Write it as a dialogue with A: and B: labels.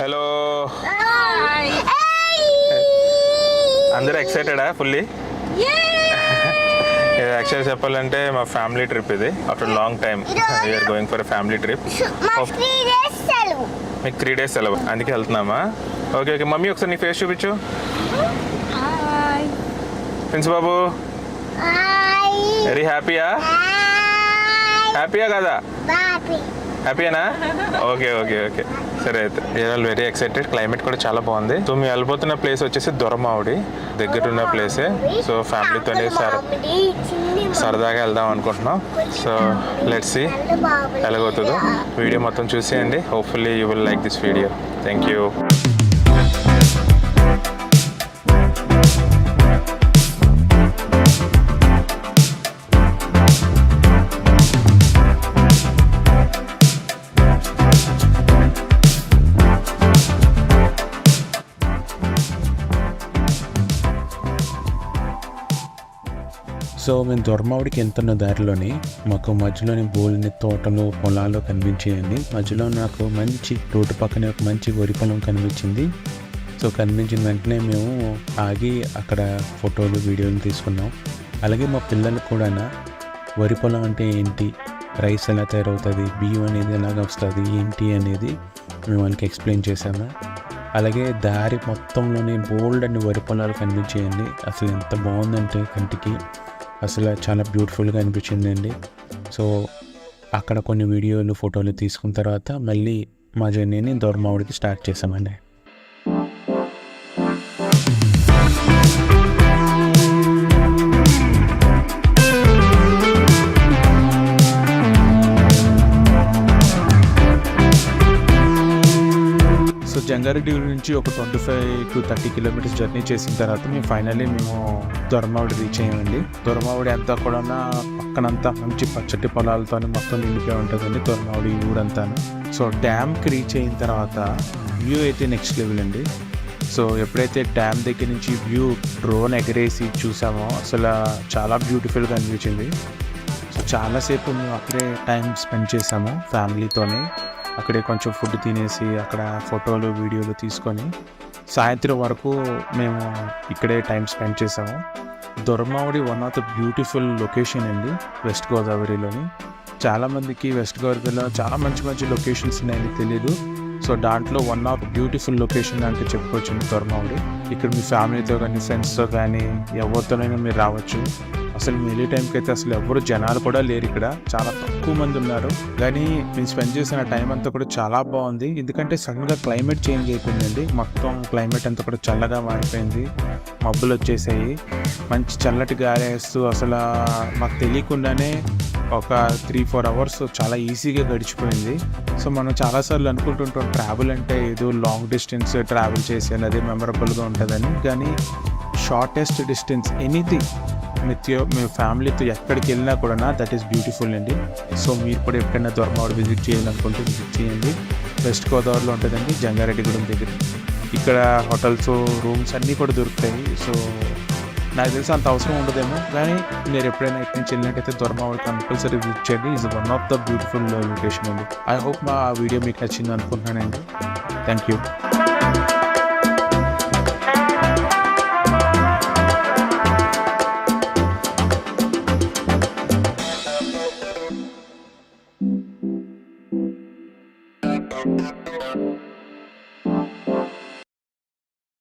A: Hello అందరు ఎక్సైటెడా fully actual చెప్పాలంటే మా ఫ్యామిలీ ట్రిప్ ఇది. After long time we are going for family trip మీకు త్రీ డేస్ సెలవు. అందుకే వెళ్తున్నామా? ఓకే ఓకే మమ్మీ ఒకసారి నీ ఫేస్ చూపించు. ప్రిన్స్ బాబు వెరీ హ్యాపీయా హ్యాపీయా కదా?
B: బాబీ
A: హ్యాపీయేనా ఓకే ఓకే ఓకే సరే అయితే. ఆల్ వెరీ ఎక్సైటెడ్ క్లైమేట్ కూడా చాలా బాగుంది. సో మేము వెళ్ళిపోతున్న ప్లేస్ వచ్చేసి దొరమావిడి. దగ్గర ఉన్న ప్లేసే సో ఫ్యామిలీతోనే సర సరదాగా వెళ్దాం అనుకుంటున్నాం. సో లెట్స్ సి ఎలాగవుతుందో. వీడియో మొత్తం చూసేయండి. Hopefully you will like this video thank you
C: so మేము దొరమావిడికి వెళ్తున్న దారిలోని మాకు మధ్యలోని బోల్ని తోటలు పొలాలు కనిపించేయండి. మధ్యలో నాకు మంచి రోడ్డు పక్కనే ఒక మంచి వరి పొలం కనిపించింది. సో కనిపించిన వెంటనే మేము ఆగి అక్కడ ఫోటోలు వీడియోలు తీసుకున్నాం. అలాగే మా పిల్లలకు కూడా వరి పొలం అంటే ఏంటి రైస్ ఎలా తయారవుతుంది బియ్యం అనేది ఎలాగ వస్తుంది ఏంటి అనేది మేము వాళ్ళకి ఎక్స్ప్లెయిన్ చేశాము. అలాగే దారి మొత్తంలోనే బోల్డ్ అన్ని వరి పొలాలు కనిపించేయండి. అసలు ఎంత బాగుందంటే కంటికి. అసలు చాలా బ్యూటిఫుల్గా అనిపించిందండి. సో అక్కడ కొన్ని వీడియోలు ఫోటోలు తీసుకున్న తర్వాత మళ్ళీ మా జర్నీని దొరమావుడికి స్టార్ట్ చేసామండి జంగారెడ్డి నుంచి ఒక twenty five to thirty kilometres journey చేసిన తర్వాత మేము ఫైనల్లీ మేము దొరమావిడి రీచ్ అయ్యామండి. దొరమావిడి అంతా కూడా పక్కనంతా మంచి పచ్చటి పొలాలతో మొత్తం నిండిపోయి ఉంటుందండి దొరమావిడి ఊరంతా సో డ్యామ్కి రీచ్ అయిన తర్వాత వ్యూ అయితే నెక్స్ట్ లెవెల్ అండి. సో ఎప్పుడైతే డ్యామ్ దగ్గర నుంచి వ్యూ డ్రోన్ ఎగరేసి చూసామో అసలు చాలా బ్యూటిఫుల్గా అనిపించింది. సో చాలాసేపు మేము అక్కడే టైం స్పెండ్ చేసాము ఫ్యామిలీతోనే. అక్కడే కొంచెం ఫుడ్ తినేసి అక్కడ ఫోటోలు వీడియోలు తీసుకొని సాయంత్రం వరకు మేము ఇక్కడే టైం స్పెండ్ చేసాము Doramavadi one of the beautiful location అండి వెస్ట్ గోదావరిలోని. చాలామందికి వెస్ట్ గోదావరిలో చాలా మంచి మంచి లొకేషన్స్ ఉన్నాయని తెలియదు సో దాంట్లో వన్ ఆఫ్ బ్యూటిఫుల్ లొకేషన్ అంటే చెప్పుకోవచ్చు దొరమావడి. ఇక్కడ మీ ఫ్యామిలీతో కానీ ఫ్రెండ్స్తో కానీ ఎవరితోనైనా మీరు రావచ్చు. అసలు మిలీ టైంకి అయితే అసలు ఎవరు జనాలు కూడా లేరు ఇక్కడ. చాలా తక్కువ మంది ఉన్నారు. కానీ మేము స్పెండ్ చేసిన టైం అంతా కూడా చాలా బాగుంది. ఎందుకంటే సడన్గా క్లైమేట్ చేంజ్ అయిపోయిందండి. మొత్తం క్లైమేట్ అంతా కూడా చల్లగా మారిపోయింది మబ్బులు వచ్చేసాయి. మంచి చల్లటి గాలి వేస్తూ అసలు మాకు తెలియకుండానే ఒక త్రీ ఫోర్ అవర్స్ చాలా ఈజీగా గడిచిపోయింది. సో మనం చాలాసార్లు అనుకుంటుంటాం ట్రావెల్ అంటే ఏదో లాంగ్ డిస్టెన్స్ ట్రావెల్ చేసేయాలి అదే మెమరబుల్గా ఉంటుందని. కానీ షార్టెస్ట్ డిస్టెన్స్ ఎనీథింగ్ మీతో మేము ఫ్యామిలీతో ఎక్కడికి వెళ్ళినా కూడా దట్ ఈస్ బ్యూటిఫుల్ అండి. సో మీరు కూడా ఎప్పుడైనా దొరమావిడి విజిట్ చేయాలనుకుంటే విజిట్ చేయండి. వెస్ట్ గోదావరిలో ఉంటుందండి జంగారెడ్డిగూడెం దగ్గర. ఇక్కడ హోటల్స్ రూమ్స్ అన్నీ కూడా దొరుకుతాయి. సో నాకు తెలిసి అంత అవసరం ఉండదేమో కానీ మీరు ఎప్పుడైనా ఇక్కడి నుంచి వెళ్ళినట్టయితే దొరమావిడి కంపల్సరీ విజిట్ చేయండి. Is one of the beautiful location అండి. ఐ హోప్ మా వీడియో మీకు నచ్చింది అనుకుంటున్నానండి. Thank you
B: you.